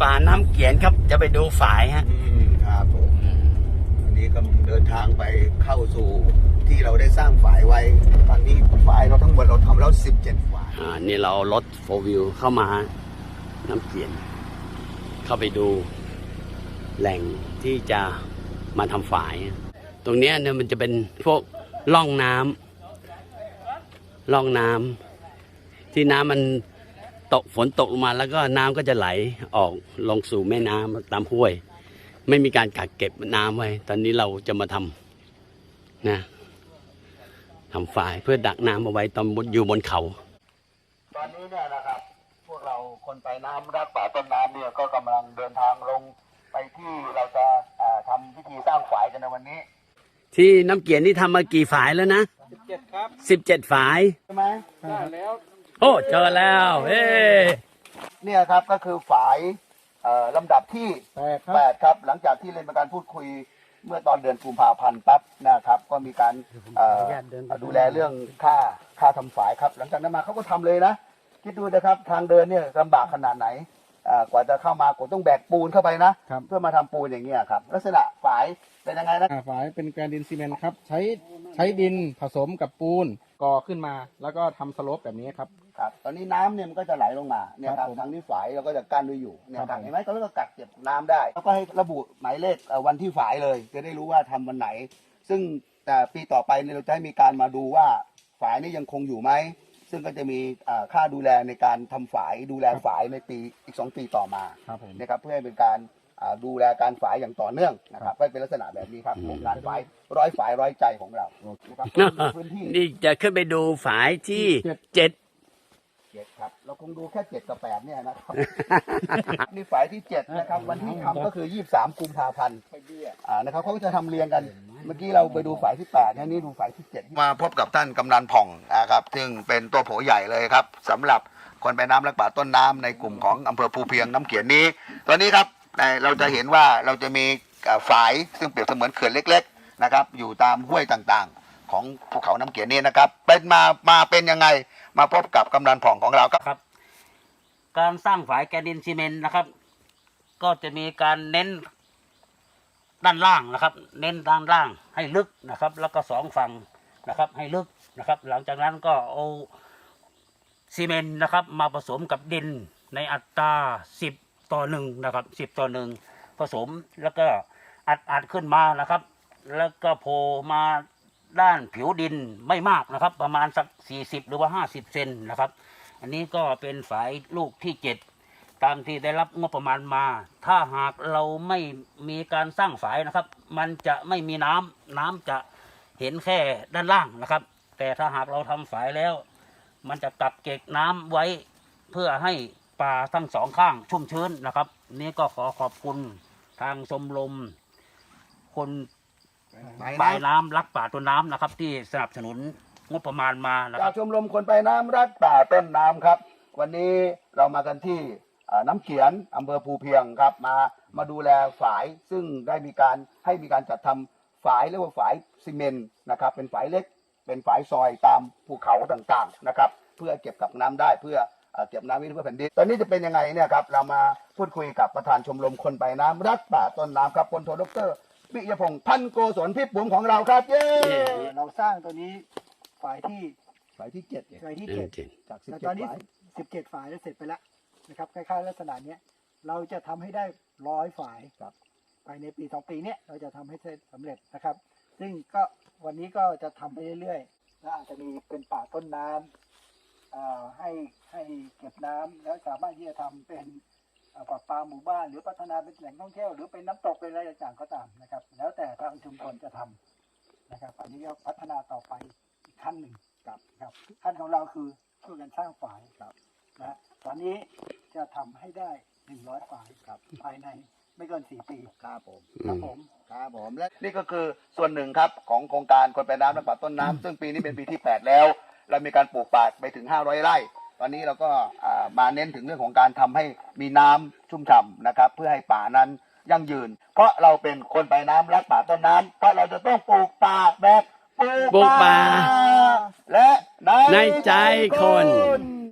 ป่าน้ำเกียนครับ จะไปดูฝายฮะอืมครับผมวันนี้กำลังเดินทางไปเข้าสู่ที่เราได้สร้างฝายไว้ ตอนนี้ฝายเราทั้งหมดเราทำแล้ว 17ฝายอ่านี่เรารถโฟวิวเข้ามาน้ำเกียน เข้าไปดูแหล่งที่จะมาทำฝาย ตรงเนี้ยเนี่ยมันจะเป็นพวกร่องน้ำร่องน้ำที่น้ำมัน ตกฝนตกลงมาแล้วก็น้ำก็จะไหลออกลงสู่แม่น้ำตามห้วย ไม่มีการกักเก็บน้ำไว้ ตอนนี้เราจะมาทำนะทำฝายเพื่อดักน้ำเอาไว้ตอนบนอยู่บนเขา ตอนนี้เนี่ยนะครับ พวกเราคนไปน้ำรักป่าต้นน้ำเนี่ยก็กำลังเดินทางลงไปที่เราจะอ่าทำพิธีสร้างฝายกันในวันนี้ ที่น้ำเกียรนี่ทำมากี่ฝายแล้วนะเจ็ดครับสิบเจ็ดฝายใช่ไหมได้แล้ว โอ้เจอแล้วเฮ้เนี่ยครับก็คือฝายเอ่อลำดับที่แปดครับ แปดครับ หลังจากที่เล่นเป็นการพูดคุยเมื่อตอนเดือนกุมภาพันธ์ปั๊บนะครับ ก็มีการเอ่อดูแลเรื่องค่าค่าทำฝายครับ หลังจากนั้นมาเขาก็ทำเลยนะ คิดดูนะครับทางเดินเนี่ยลำบากขนาดไหน อ่ากว่าจะเข้ามากว่าต้องแบกปูนเข้าไปนะ ครับ เพื่อมาทำปูนอย่างเงี้ยครับ ลักษณะฝายเป็นยังไงนะ อ่าฝายเป็นแกรนดินซีเมนต์ครับ ใช้ใช้ดินผสมกับปูนก่อขึ้นมา แล้วก็ทำสโลปแบบนี้ครับ ครับ ตอนนี้น้ำเนี่ยมันก็จะไหลลงมาเนี่ยคครัรับบผมทางนี้ฝายเราก็จะกั้นด้วยอยู่เนี่ยคครัรับบผม เห็นไหมเขาก็กักเก็บน้ำได้แล้วก็ให้ระบุหมายเลขเอ่อวันที่ฝายเลย จะได้รู้ว่าทำวันไหน ซึ่งแต่ปีต่อไปเนี่ยเราจะให้มีการมาดูว่าฝายนี่ยังคงอยู่ไหม ซึ่งก็จะมีเอ่อค่าดูแลในการทำฝายดูแลฝายในปีอีกสองปีต่อมาครับผม นะครับเพื่อให้เป็นการอ่าดูแลการฝายอย่างต่อเนื่องนะครับก็เป็นลักษณะแบบนี้ครับโครงการฝายร้อยฝายร้อยใจของเรานะครับพื้นที่นี่จะขึ้นไปดูฝายที่เจ็ดเจ็ดครับเราคงดูแค่เจ็ดกับแปดเนี่ยนะครับ นี่ฝายที่เจ็ดนะครับวันที่ทำก็คือยี่สามกุมภาพันธ์อ่านะครับเขาก็จะทำเรียงกัน เมื่อกี้เราไปดูฝายที่แปดนี่ดูฝายที่เจ็ดมาพบกับท่านกำนันผ่องนะครับซึ่งเป็นตัวโผใหญ่เลยครับสำหรับคนไปน้ำรักป่าต้นน้ำในกลุ่มของอำเภอภูเพียงน้ำเขียนนี้ ตอนนี้ครับในเราจะเห็นว่าเราจะมีอ่าฝายซึ่งเปรียบเสมือนเขื่อนเล็ก ๆนะครับ อยู่ตามห้วยต่างๆ ของภูเขาน้ำเขียนนี้นะครับ เป็นมามาเป็นยังไงมาพบกับกำนันผ่องของเราครับครับ การสร้างฝายแกนดินซีเมนต์นะครับ ก็จะมีการเน้น ด้านล่างนะครับ เน้นด้านล่างให้ลึกนะครับ แล้วก็สองฝั่งนะครับ ให้ลึกนะครับ หลังจากนั้นก็เอาซีเมนต์นะครับ มาผสมกับดินในอัตราสิบต่อหนึ่งนะครับสิบต่อหนึ่งผสมแล้วก็อัดอัดขึ้นมานะครับ แล้วก็โผล่มาด้านผิวดินไม่มากนะครับ ประมาณสักสี่สิบหรือว่าห้าสิบเซนนะครับ อันนี้ก็เป็นฝายลูกที่เจ็ด ตามที่ได้รับงบประมาณมา ถ้าหากเราไม่มีการสร้างฝายนะครับ มันจะไม่มีน้ำน้ำจะเห็นแค่ด้านล่างนะครับ แต่ถ้าหากเราทำฝายแล้ว มันจะกักเก็บน้ำไว้เพื่อให้ป่าทั้งสองข้างชุ่มชื้นนะครับ นี่ก็ขอขอบคุณทางชมรมคนปลายน้ำรักป่าต้นน้ำนะครับ ที่สนับสนุนงบประมาณมานะคจารักบชมรมคนไปน้ำรักป่าต้นน้ำครับ วันนี้เรามากันที่เอ่อ น้ำเขียนอำเภอภูเพียงครับมามาดูแลฝายซึ่งได้มีการให้มีการจัดทำฝายเรียกว่าฝายซีเมนต์นะครับเป็นฝายเล็ก เป็นฝายซอยตามภูเขาต่างๆนะครับเพื่อเก็บกับน้ำได้เพื่อเอ่อเก็บน้ำไว้เพื่อแผ่นดินตอนนี้จะเป็นยังไงเนี่ยครับเรามาพูดคุยกับประธานชมรมคนไปน้ำรักป่าต้นน้ำครับพลโทดรปิยพงศ์พันโกศลพิปุมของเราครับเย้เราสร้างตัวนี้ฝ่ายที่ฝายที่เจ็ดฝ่ายที่เออเจ็ดจริงจากสิบแต่เจ็ตอดนนี้ฝายสิบเจ็ดฝ่ายแล้วเสร็จไปแล้ว นะครับคล้ายๆลักษณะเนี้ยเราจะทำให้ได้ร้อยฝ่ายครับภายในปีสองปีเนี้ยเราจะทำให้สำเร็จนะครับ ซึ่งก็วันนี้ก็จะทำไปเรื่อยๆและอาจจะมีเป็นป่าต้นน้ำอ่าให้ให้เก็บน้ำแล้วสามารถที่จะทำเป็นอ่าปลาปลาหมู่บ้านหรือพัฒนาเป็นแหล่งท่องเที่ยวหรือเป็นน้ำตกเป็นอะไรต่างๆก็ตามนะครับ แล้วแต่ทางชุมชนจะทำนะครับอันนี้ก็พัฒนาต่อไปอีกขั้นหนึ่งครับครับขั้นของเราคือช่วยกันสร้างฝายครับนะตอนนี้ จะทำให้ได้หนึ่งร้อยฝายครับ ภายในไม่เกินสี่ปีครับผมครับผม ครับผมและนี่ก็คือส่วนหนึ่งครับของโครงการคนไปน้ำและป่าต้นน้ำซึ่งปีนี้เป็นปีที่ 8 แล้ว เรามีการปลูกป่าไปถึง 500 ไร่ ตอนนี้เราก็อ่ามาเน้นถึงเรื่องของการทำให้มีน้ำชุ่มฉ่ำนะครับ เพื่อให้ป่านั้นยั่งยืน เพราะเราเป็นคนไปน้ำรักป่าต้นน้ำเพราะเราจะต้องปลูกป่าแบบปลูปลูกป่า และในในใจคนคน